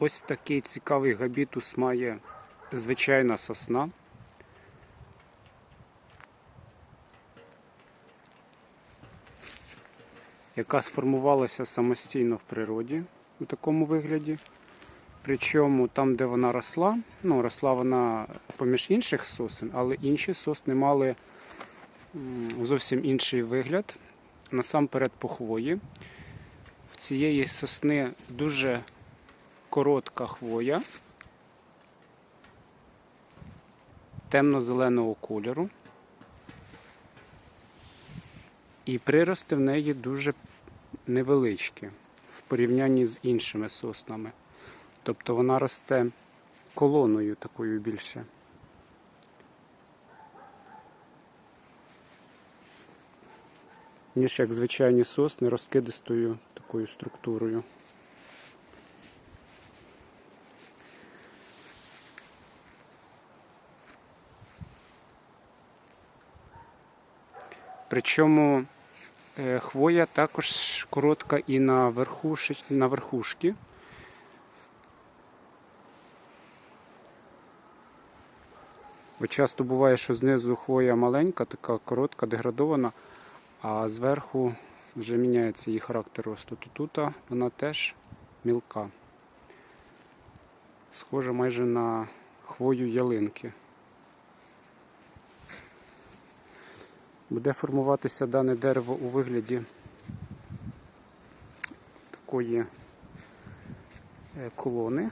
Ось такий цікавий габітус має звичайна сосна. яка сформувалася самостійно в природі у такому вигляді. Причому там, де вона росла, ну, росла вона поміж інших сосен, але інші сосни мали зовсім інший вигляд. Насамперед по хвої. В цієї сосни дуже коротка хвоя темно-зеленого кольору. І прирости в неї дуже невеличкі в порівнянні з іншими соснами. Тобто вона росте колоною такою більше. Ніж як звичайні сосни розкидистою такою структурою. Причому е, хвоя також коротка і на, верхуші, на верхушки. Бо часто буває, що знизу хвоя маленька, така коротка, деградована, а зверху вже міняється її характер росту. Тут вона теж мілка. Схожа майже на хвою ялинки. Буде формуватися дане дерево у вигляді такої е, колони.